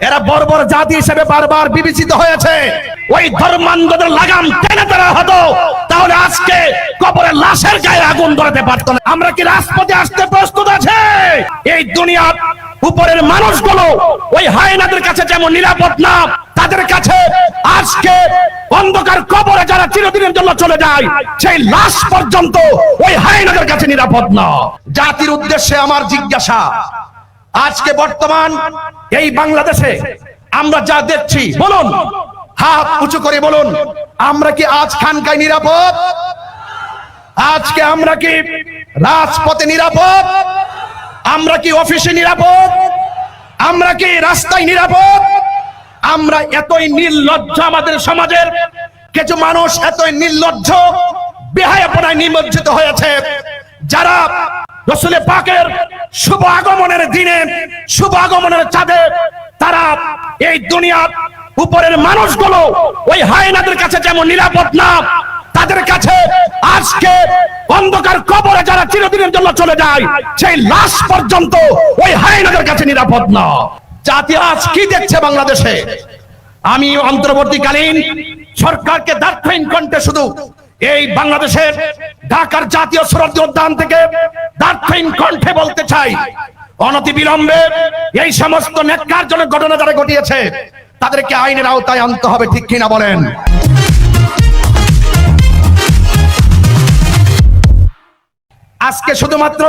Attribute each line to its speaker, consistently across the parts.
Speaker 1: এরা বর্বর জাতি হিসেবে বারবার বিবেচিত হয়েছে। ওই ধর্মান্ধদের লাগাম টেনে দেওয়া হতো। তাহলে আজকে কবরে লাশের গায়ে আগুন ধরাতে পারতো না। আমরা কি রাজপথে আসতে প্রস্তুত আছে? এই দুনিয়ার উপরের মানুষগুলো ওই হায়নাদের কাছে যেমন নিরাপদ না, তাদের কাছে আজকে অন্ধকার কবরে যারা চিরদিনের জন্য চলে যায়, সেই লাশ পর্যন্ত ওই হায়নাদের কাছে নিরাপদ না। জাতির উদ্দেশ্যে আমার জিজ্ঞাসা আজকে বর্তমান এই বাংলাদেশে আমরা যা দেখছি, বলুন। হাত উঁচু করে বলুন, আমরা কি আজ খানকায় নিরাপদ? আজকে আমরা কি রাজপথে নিরাপদ? আমরা কি অফিসে নিরাপদ? আমরা কি রাস্তায় নিরাপদ? আমরা এতই নির্লজ্জ আমাদের সমাজের, কিছু মানুষ এতই নির্লজ্জ বেহায় বেহায়াপনায় নিমজ্জিত হয়েছে। যারা রসুলের পাকের শুভ আগমনের দিনে, শুভ আগমনের চাঁদে তারা এই দুনিয়ার উপরের মানুষগুলো ওই হায়নাদের কাছে যেমন নিরাপদ না, তাদের কাছে আজকে অন্ধকার কবরে যারা চিরদিনের জন্য চলে যায়, সেই লাশ পর্যন্ত ওই হায়নাদের কাছে নিরাপদ না। জাতি আজ কি দেখছে বাংলাদেশে? আমি অন্তর্বর্তীকালীন সরকারকে দার্থহীন কণ্ঠে শুধু এই বাংলাদেশের ঢাকার জাতীয় সুরক্ষা উদ্যান থেকে দার্থহীন কণ্ঠে বলতে চাই অনতি বিলম্বে এই সমস্ত নেককারজনক ঘটনা যারা ঘটিয়েছে, তাদেরকে আইনের আওতায় আনতে হবে, ঠিক কিনা বলেন? আজকে শুধুমাত্র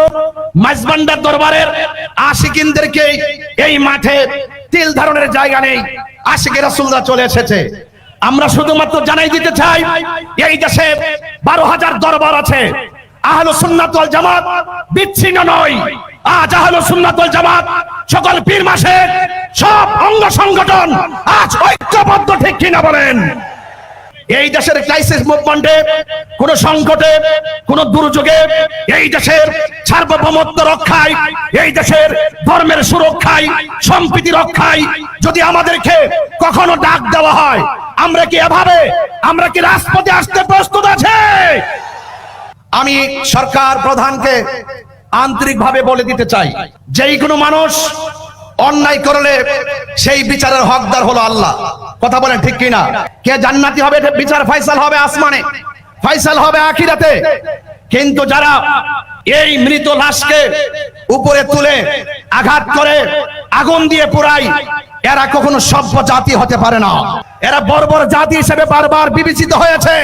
Speaker 1: মাঝবান্ডার দরবারের আশিকিনদেরকে এই মাঠে তিল ধারণের জায়গা নেই। আশিকে রাসুলরা চলে এসেছে। আমরা শুধুমাত্র জানাই দিতে চাই, এই দেশে বারো হাজার দরবার আছে। আহলো সুন্নাতুল জামাত বিচ্ছিন্ন নয়। আজ আহলো সুন্নাতুল জামাত সকল পীর মাসে সব অঙ্গ সংগঠন আজ ঐক্যবদ্ধ, ঠিক কিনা বলেন? এই দেশের ক্রাইসিস মুভমেন্টে কোন সংকটে, কোন দুর্যোগে এই দেশের সার্বভৌমত্ব রক্ষায়, এই দেশের ধর্মের সুরক্ষায়, সম্প্রীতি রক্ষায় যদি আমাদেরকে কখনো ডাক দেওয়া হয় আমরা কি এভাবে? আমরা কি রাজপথে আসতে প্রস্তুত আছে? আমি সরকার প্রধানকে আন্তরিকভাবে বলে দিতে চাই, যেই কোনো মানুষ অন্যায় করলে সেই বিচারের হকদার হলো আল্লাহ। কথা বলেন ঠিক কিনা? কে জান্নাতি হবে বিচার? ফাইসাল হবে আসমানে ফাইসাল হবে আখিরাতে। কিন্তু যারা এই মৃত লাশকে উপরে তুলে আঘাত করে, আগুন দিয়ে পুরাই এরা কখনো সভ্য জাতি হতে পারে না। এরা বর্বর জাতি হিসেবে বারবার বিবেচিত হয়েছে।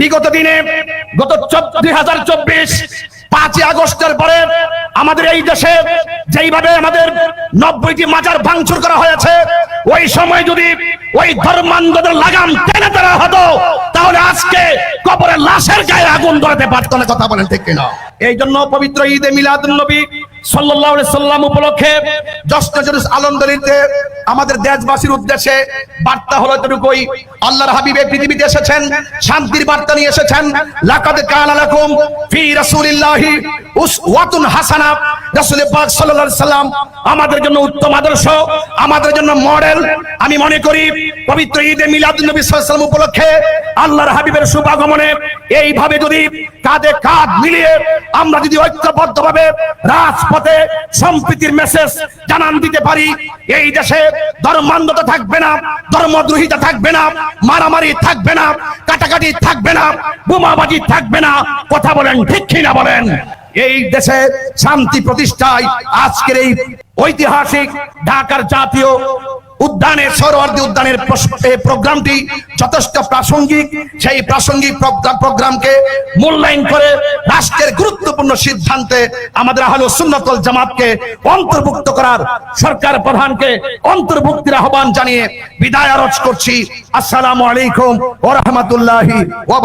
Speaker 1: বিগত দিনে, গত দুই হাজার চব্বিশ, পাঁচই আগস্টের পরে আমাদের এই দেশে যেইভাবে আমাদের নব্বইটি মাজার ভাঙচুর করা হয়েছে, ওই সময় যদি ওই ধর্মান্ধদের লাগাম টেনে দেওয়া হতো, তাহলে আজকে কবরের লাশের গায়ে আগুন ধরাতে পারতো না, কথা বলেন ঠিক কিনা? এই জন্য পবিত্র ঈদে মিলাদুন নবী সাল্লাল্লাহু সাল্লাম উপলক্ষে জশ্ন আমাদের দেশবাসীর উদ্দেশ্যে বার্তা হলো এতটুকুই। আল্লাহর হাবিবে পৃথিবীতে এসেছেন, শান্তির বার্তা নিয়ে এসেছেন। লাকাদ কানা লাকুম ফি রাসূলিল্লাহি উসওয়াতুন হাসানা। রাসূল পাক সাল্লাল্লাহু সাল্লাম আমাদের জন্য উত্তম আদর্শ, আমাদের জন্য মডেল। আমি মনে করি পবিত্র ঈদে মিলাদুন নবী সাল্লাম উপলক্ষে আল্লাহর হাবিবের শুভাগমনে এইভাবে যদি কাঁধে কাঁধ মিলিয়ে আমরা যদি ঐক্যবদ্ধভাবে রাজপথে সম্প্রীতির মেসেজ জানান দিতে পারি, এই দেশে ধর্মান্ধতা থাকবে না, ধর্মদ্রোহিতা থাকবে না, মারামারি থাকবে না, কাটাকাটি থাকবে না, বোমাবাজি থাকবে না। কথা বলেন ঠিক কিনা বলেন? এই দেশে শান্তি প্রতিষ্ঠায় আজকের এই ঐতিহাসিক ঢাকার জাতীয় উদ্যানে সৌরবর্তী উদ্যানের প্রোগ্রামটি যথেষ্ট প্রাসঙ্গিক। সেই প্রাসঙ্গিক প্রোগ্রামকে মূল্যায়ন করে রাষ্ট্রের গুরুত্বপূর্ণ সিদ্ধান্তে আমাদের আহলো সুন্নতল জামাতকে অন্তর্ভুক্ত করার সরকার প্রধানকে অন্তর্ভুক্তির আহ্বান জানিয়ে বিদায় আরজ করছি। আসসালামু আলাইকুম ওয়া রাহমাতুল্লাহি ওয়া